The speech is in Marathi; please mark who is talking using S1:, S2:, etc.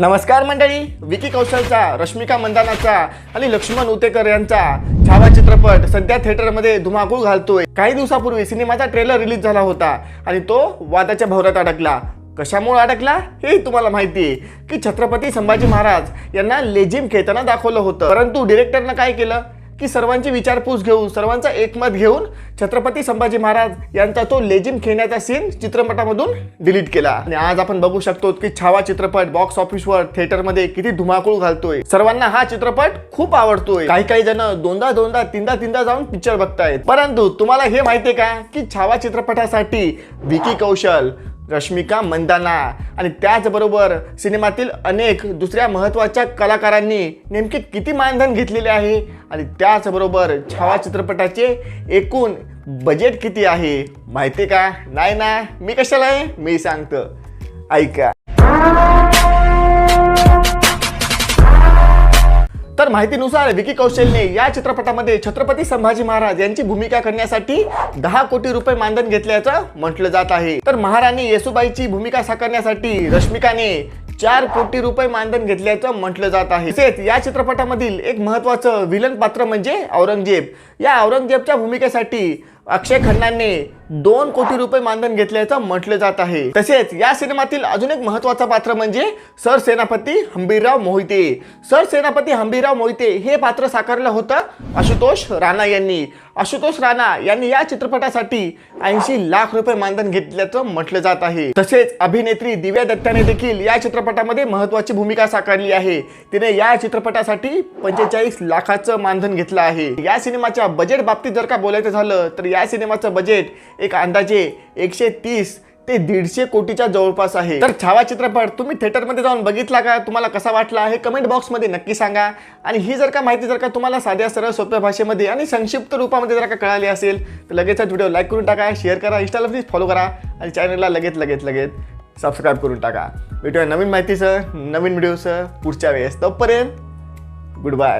S1: नमस्कार मंडळी विकी कौशलचा रश्मिका मंदानाचा आणि लक्ष्मण उतेकर यांचा छावा चित्रपट सध्या थिएटरमध्ये धुमाकूळ घालतोय. काही दिवसापूर्वी सिनेमाचा ट्रेलर रिलीज झाला होता आणि तो वादाच्या भवरात अडकला. कशामुळे अडकला? हे तुम्हाला माहिती आहे की छत्रपती संभाजी महाराज यांना लेझिम खेळताना दाखवलं होतं. परंतु डिरेक्टरनं काय केलं? की सर्वांची विचारपूस घेऊन सर्वांचं एकमत घेऊन छत्रपती संभाजी महाराज यांचा तो लेजिम खेळण्याचा सीन चित्रपटामधून डिलीट केला. आणि आज आपण बघू शकतो की छावा चित्रपट बॉक्स ऑफिसवर थिएटरमध्ये किती धुमाकूळ घालतोय. सर्वांना हा चित्रपट खूप आवडतोय. काही काही जण दोनदा दोनदा तीनदा तीनदा जाऊन पिक्चर बघतायत. परंतु तुम्हाला हे माहितीये का? की छावा चित्रपटासाठी विकी कौशल रश्मिका मंदाना. आणि त्याचबरोबर सिनेमातील अनेक दुसऱ्या महत्त्वाच्या कलाकारांनी नेमके किती मानधन घेतलेले आहे? आणि त्याचबरोबर छावा चित्रपटाचे एकूण बजेट किती आहे? माहिती का? नाही ना? मी कशाला आहे? मी सांगतो. ऐका. माहितीनुसार विकी कौशलने या चित्रपटामध्ये छत्रपती संभाजी महाराज यांची भूमिका करण्यासाठी दहा कोटी रुपये मानधन घेतल्याचं म्हटलं जात आहे. तर महाराणी येसुबाईची भूमिका साकारण्यासाठी रश्मिकाने चार कोटी रुपये मानधन घेतल्याचं म्हटलं जात आहे. तसेच या चित्रपटामधील एक महत्वाचं विलन पात्र म्हणजे औरंगजेब. या औरंगजेबच्या भूमिकेसाठी अक्षय खन्नाने दोन कोटी रुपये मानधन घेतल्याचं म्हटलं जात आहे. तसेच या सिनेमातील अजून एक महत्वाचं पात्र म्हणजे सर सेनापती हंबीरराव मोहिते. सर सेनापती हंबीरराव मोहिते हे पात्र साकारलं होतं आशुतोष राणा यांनी. आशुतोष राणा यांनी या चित्रपटासाठी ऐंशी लाख रुपये मानधन घेतल्याचं म्हटलं जात आहे. तसेच अभिनेत्री दिव्या दत्ताने देखील या चित्रपटामध्ये महत्वाची भूमिका साकारली आहे. तिने या चित्रपटासाठी पंचेचाळीस लाखाचं मानधन घेतलं आहे. या सिनेमाच्या बजेट बाबतीत जर का बोलायचं झालं तर या सिनेमाचं बजेट एक अंदाजे एकशे तीस ते दीडशे कोटीच्या जवळपास आहे. तर छावा चित्रपट तुम्ही थिएटरमध्ये जाऊन बघितला का? तुम्हाला कसा वाटला हे कमेंट बॉक्समध्ये नक्की सांगा. आणि ही जर का माहिती जर का तुम्हाला साध्या सरळ सोप्या भाषेमध्ये आणि संक्षिप्त रूपामध्ये जर का कळाली असेल तर लगेच व्हिडिओ लाईक करून टाका शेअर करा इंस्टाला प्लीज फॉलो करा आणि चॅनलला लगेच लगेच लगेच सबस्क्राईब करून टाका. भेटूया नवीन माहितीसह नवीन व्हिडिओसह पुढच्या वेळेस. तोपर्यंत गुड बाय